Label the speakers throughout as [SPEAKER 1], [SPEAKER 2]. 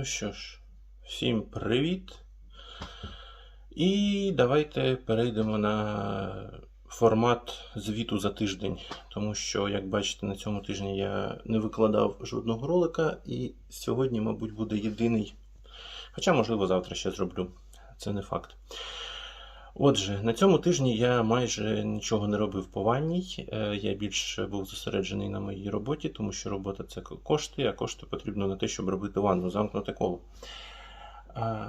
[SPEAKER 1] Ну що ж, всім привіт. І давайте перейдемо на формат звіту за тиждень. Тому що, як бачите, на цьому тижні я не викладав жодного ролика, і сьогодні, мабуть, буде єдиний. Хоча, можливо, завтра ще зроблю. Це не факт. Отже, на цьому тижні я майже нічого не робив по ванній. Е, Я більше був зосереджений на моїй роботі, тому що робота це кошти, а кошти потрібно на те, щоб робити ванну, замкнуте коло.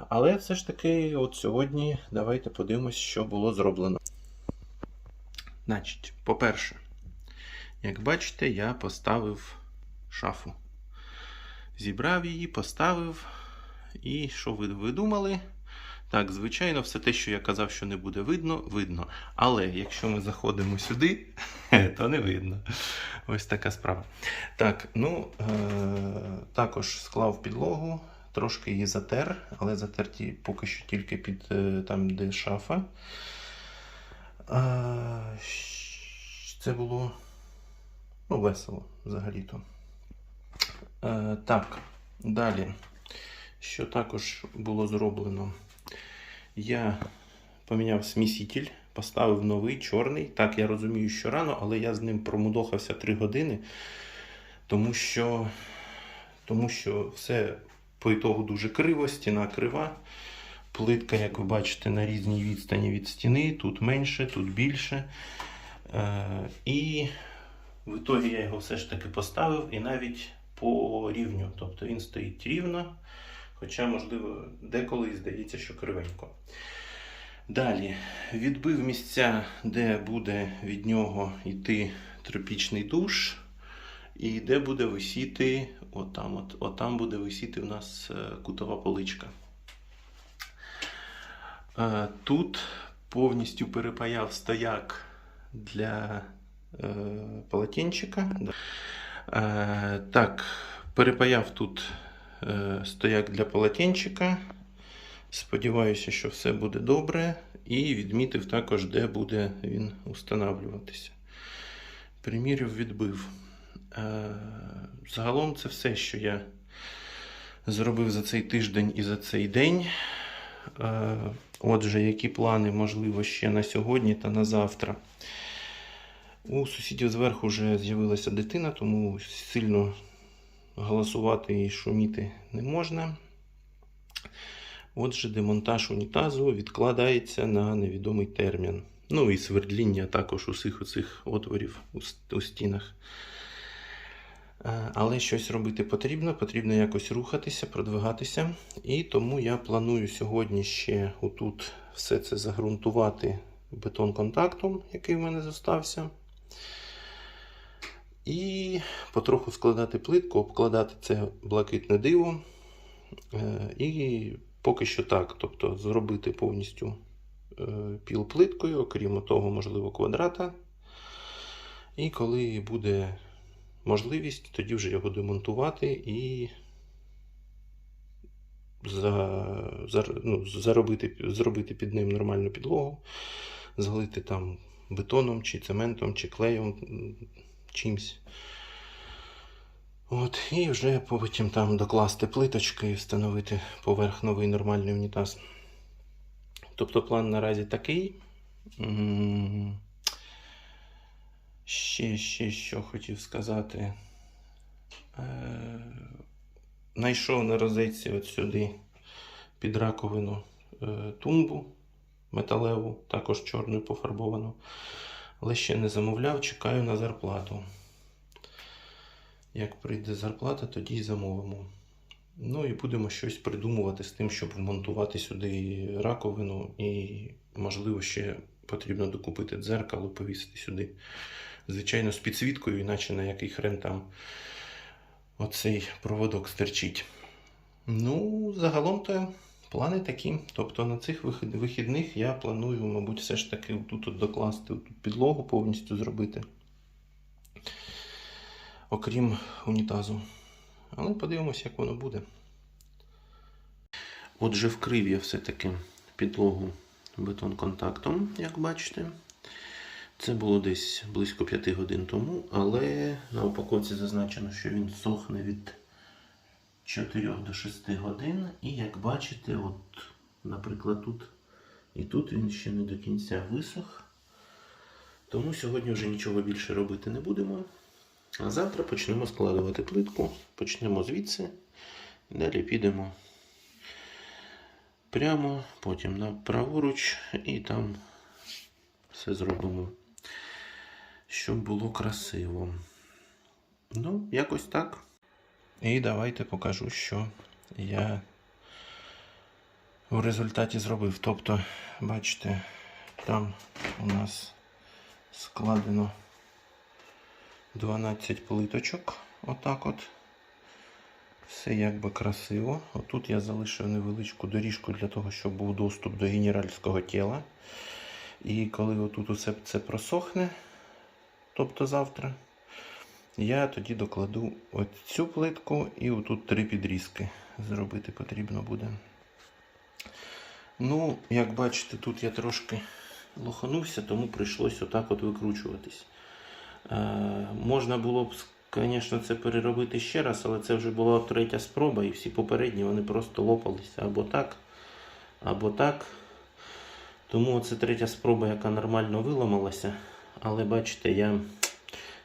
[SPEAKER 1] Але все ж таки, от сьогодні давайте подивимось, що було зроблено. Значить, по-перше, як бачите, я поставив шафу. Зібрав її, поставив. І що ви, ви думали? Так, звичайно, все те, що я казав, що не буде видно, видно. Але якщо ми заходимо сюди, то не видно. Ось така справа. Так, ну е- також склав підлогу, трошки її затер, але затер ті поки що тільки під е, там, де шафа. Щ- це було ну, весело взагалі-то. Е, так, далі. Що також було зроблено? Я поміняв сміситель, поставив новий чорний. Так, я розумію, що рано, але я з ним промудохався 3 години, тому що, тому що все по ітогу дуже криво, стіна крива. Плитка, як ви бачите, на різній відстані від стіни. Тут менше, тут більше. Е, і в ітогі я його все ж таки поставив і навіть по рівню. Тобто він стоїть рівно. Хоча, можливо, деколи здається, що кривенько. Далі відбив місця, де буде від нього йти тропічний душ, і де буде висіти, отам, от, отам буде висіти у нас е, кутова поличка. Е, Тут повністю перепаяв стояк для е, полотенчика. Так, перепаяв тут стояк для полотенчика. Сподіваюся, що все буде добре. І відмітив також, де буде він устанавлюватися. Примірів відбив. Е, Загалом це все, що я зробив за цей тиждень і за цей день. Е, Отже, які плани, можливо, ще на сьогодні та на завтра. У сусідів зверху вже з'явилася дитина, тому сильно голосувати і шуміти не можна. Отже, демонтаж унітазу відкладається на невідомий термін. Ну і свердління також усіх оцих отворів у стінах. Е, Але щось робити потрібно, потрібно якось рухатися, продвигатися. І тому я планую сьогодні ще отут все це загрунтувати бетон-контактом, який в мене зостався. І потроху складати плитку, обкладати це блакитне диво. Е, І поки що так. Тобто зробити повністю е, піл плиткою, окрім того, можливо, квадрата. І коли буде можливість, тоді вже його демонтувати і за, за, ну, заробити, зробити під ним нормальну підлогу, залити там бетоном, чи цементом, чи клеєм, чимсь. От, і вже потім там докласти плиточки і встановити поверх новий нормальний унітаз. Тобто план наразі такий. Ще, ще що хотів сказати. Е, Найшов на розетці от сюди під раковину е, тумбу металеву, також чорною пофарбовану. Але ще не замовляв, чекаю на зарплату. Як прийде зарплата, тоді й замовимо. Ну і будемо щось придумувати з тим, щоб вмонтувати сюди раковину, і, можливо, ще потрібно докупити дзеркало, повісити сюди. Звичайно, з підсвіткою, іначе на який хрен там оцей проводок стерчить. Ну, загалом то плани такі. Тобто на цих вихідних я планую, мабуть, все ж таки тут докласти підлогу повністю зробити. Окрім унітазу. Але подивимося, як воно буде. Отже, вкрив я все-таки підлогу бетон-контактом, як бачите. Це було десь близько 5 годин тому, але на упаковці зазначено, що він сохне від 4 до 6 годин. І як бачите, от, наприклад, тут і тут він ще не до кінця висох. Тому сьогодні вже нічого більше робити не будемо. А завтра почнемо складувати плитку. Почнемо звідси. Далі підемо прямо, потім на праворуч і там все зробимо, щоб було красиво. Ну, якось так. І давайте покажу, що я в результаті зробив. Тобто, бачите, там у нас складено 12 плиточок. Отак от. Все якби красиво. Отут я залишив невеличку доріжку для того, щоб був доступ до генеральського тіла. І коли отут усе це просохне, тобто завтра, я тоді докладу от цю плитку і отут три підрізки зробити потрібно буде. Ну, як бачите, тут я трошки лоханувся, тому прийшлось отак от викручуватись. Е, можна було б, звісно, це переробити ще раз, але це вже була третя спроба, і всі попередні вони просто лопалися або так, або так. Тому це третя спроба, яка нормально виламалася. Але бачите, я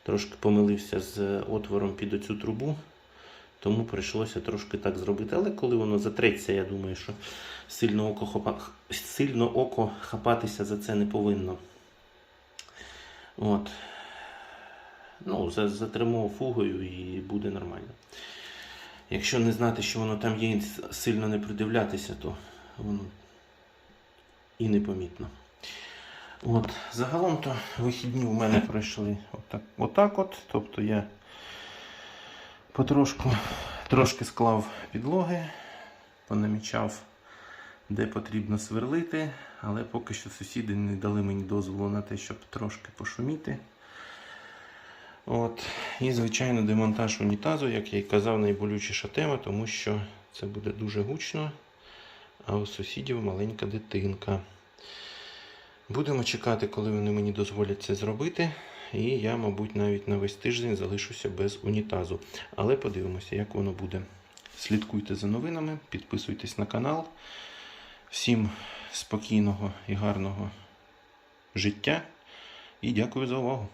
[SPEAKER 1] трошки помилився з отвором під оцю трубу, тому прийшлося трошки так зробити. Але коли воно затреться, я думаю, що сильно око, хопа... сильно око хапатися за це не повинно. От. Ну, затримав фугою і буде нормально. Якщо не знати, що воно там є, сильно не придивлятися, то воно і непомітно. От, загалом то вихідні у мене пройшли отак, отак от. Тобто я потрошку трошки склав підлоги, понамічав, де потрібно сверлити, але поки що сусіди не дали мені дозволу на те, щоб трошки пошуміти. От. І, звичайно, демонтаж унітазу, як я й казав, найболючіша тема, тому що це буде дуже гучно, а у сусідів маленька дитинка. Будемо чекати, коли вони мені дозволять це зробити. І я, мабуть, навіть на весь тиждень залишуся без унітазу. Але подивимося, як воно буде. Слідкуйте за новинами, підписуйтесь на канал. Всім спокійного і гарного життя. І дякую за увагу.